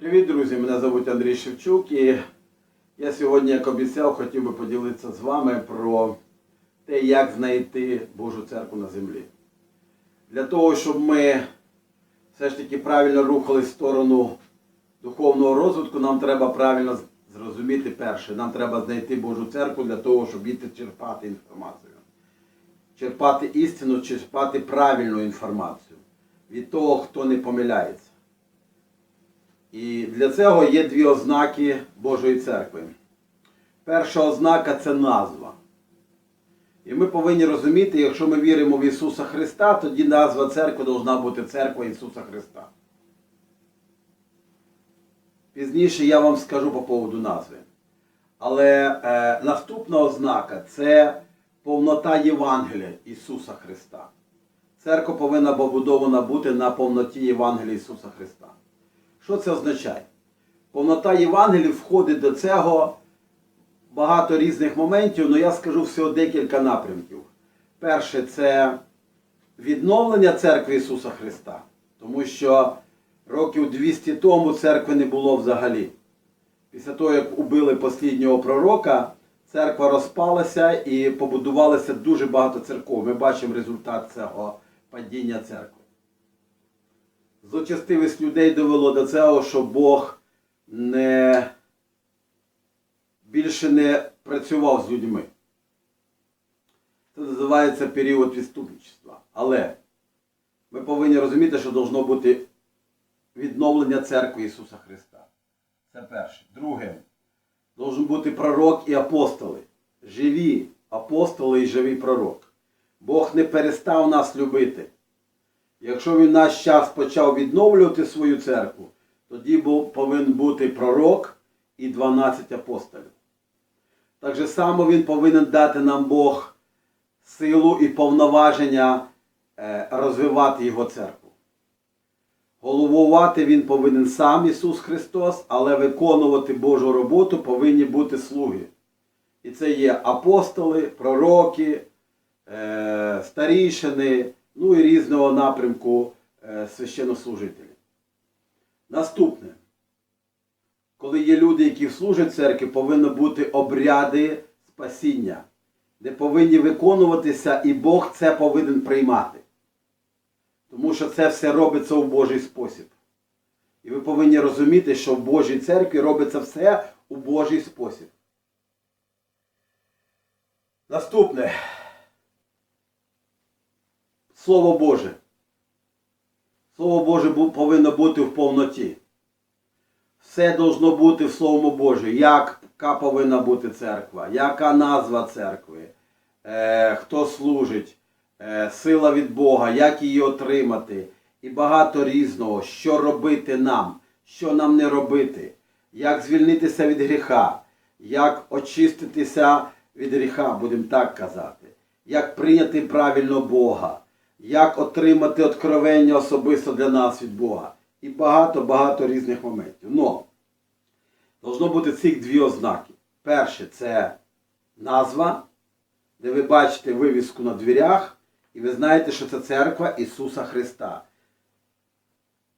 Привіт, друзі! Мене звуть Андрій Шевчук і я сьогодні, як обіцяв, хотів би поділитися з вами про те, як знайти Божу церкву на землі. Для того, щоб ми все ж таки правильно рухались в сторону духовного розвитку, нам треба правильно зрозуміти перше. Нам треба знайти Божу церкву для того, щоб іти черпати інформацію. Черпати істину, черпати правильну інформацію від того, хто не помиляється. І для цього є дві ознаки Божої церкви. Перша ознака це назва. І ми повинні розуміти, якщо ми віримо в Ісуса Христа, тоді назва церкви повинна бути церква Ісуса Христа. Пізніше я вам скажу по поводу назви. Але е, наступна ознака це повнота Євангелія Ісуса Христа. Церква повинна побудована бути на повноті Євангелія Ісуса Христа. Що це означає? Повнота Євангелії входить до цього багато різних моментів, але я скажу всього декілька напрямків. Перше це відновлення церкви Ісуса Христа, тому що років 200 тому церкви не було взагалі. Після того, як убили посліднього пророка, церква розпалася і побудувалося дуже багато церков. Ми бачимо результат цього падіння церкви. Злочастивість людей довело до цього, що Бог не більше не працював з людьми. Це називається період відступництва. Але ми повинні розуміти, що должно бути відновлення церкви Ісуса Христа. Це перше. Друге, должен бути пророк і апостоли. Живі апостоли і живий пророк. Бог не перестав нас любити. Якщо він наш час почав відновлювати свою церкву, тоді був, повинен бути пророк і 12 апостолів. Так же само він повинен дати нам Бог силу і повноваження е, розвивати його церкву. Головувати він повинен сам Ісус Христос, але виконувати Божу роботу повинні бути слуги. І це є апостоли, пророки, е, старішини, ну і різного напрямку е, священнослужителі. Наступне. Коли є люди, які служать церкві, повинні бути обряди спасіння, де повинні виконуватися, і Бог це повинен приймати. Тому що це все робиться у Божий спосіб. І ви повинні розуміти, що в Божій церкві робиться все у Божий спосіб. Наступне. Слово Боже. Слово Боже повинно бути в повноті. Все должно бути в Словому Боже. Яка повинна бути церква, яка назва церкви, е, хто служить, е, сила від Бога, як її отримати. І багато різного, що робити нам, що нам не робити, як звільнитися від гріха, як очиститися від гріха, будемо так казати, як прийняти правильно Бога, як отримати откровення особисто для нас від Бога. І багато-багато різних моментів. Но должно бути цих дві ознаки. Перше це назва, де ви бачите вивіску на дверях, і ви знаєте, що це церква Ісуса Христа.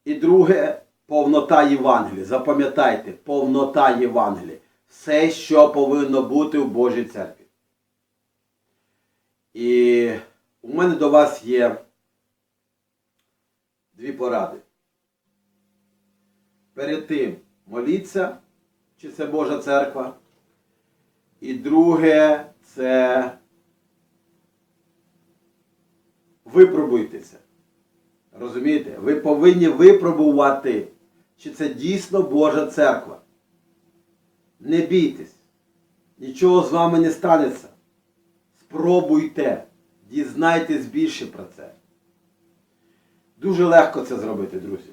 І друге повнота Євангелії. Запам'ятайте, повнота Євангелії. Все, що повинно бути в Божій церкві. І мене до вас є дві поради. Перед тим моліться, чи це Божа церква. І друге це випробуйтеся. Розумієте? Ви повинні випробувати, чи це дійсно Божа церква. Не бійтесь. Нічого з вами не станеться. Спробуйте, дізнайтесь більше про це. Дуже легко це зробити, друзі.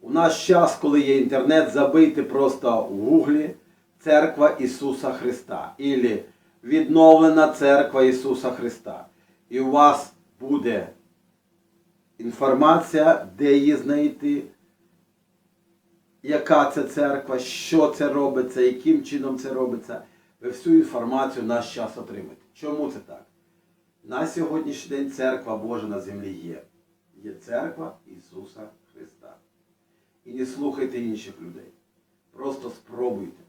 У наш час, коли є інтернет, забийте просто в гуглі Церква Ісуса Христа. Ілі відновлена Церква Ісуса Христа. І у вас буде інформація, де її знайти, яка це церква, що це робиться, яким чином це робиться. Ви всю інформацію в наш час отримаєте. Чому це так? На сьогоднішній день церква Божа на землі є. Є церква Ісуса Христа. і не слухайте інших людей. Просто спробуйте.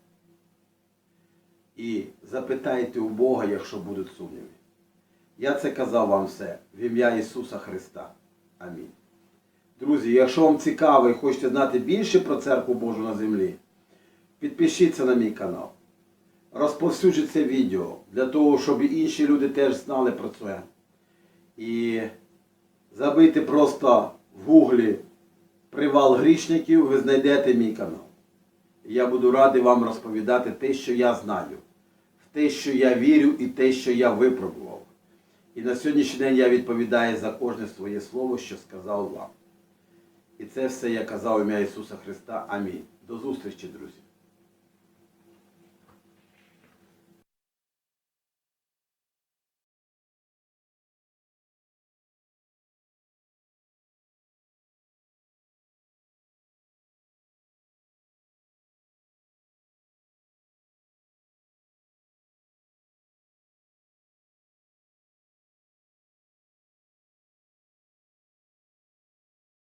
І запитайте у Бога, якщо будуть сумніви. Я це казав вам все в ім'я Ісуса Христа. Амінь. Друзі, якщо вам цікаво і хочете знати більше про церкву Божу на землі, підпишіться на мій канал. Розповсюджуйте це відео для того, щоб інші люди теж знали про це. І забийте просто в гуглі привал грішників, ви знайдете мій канал. Я буду радий вам розповідати те, що я знаю, в те, що я вірю, і те, що я випробував. І на сьогоднішній день я відповідаю за кожне своє слово, що сказав вам. І це все я казав ім'я Ісуса Христа. Амінь. До зустрічі, друзі.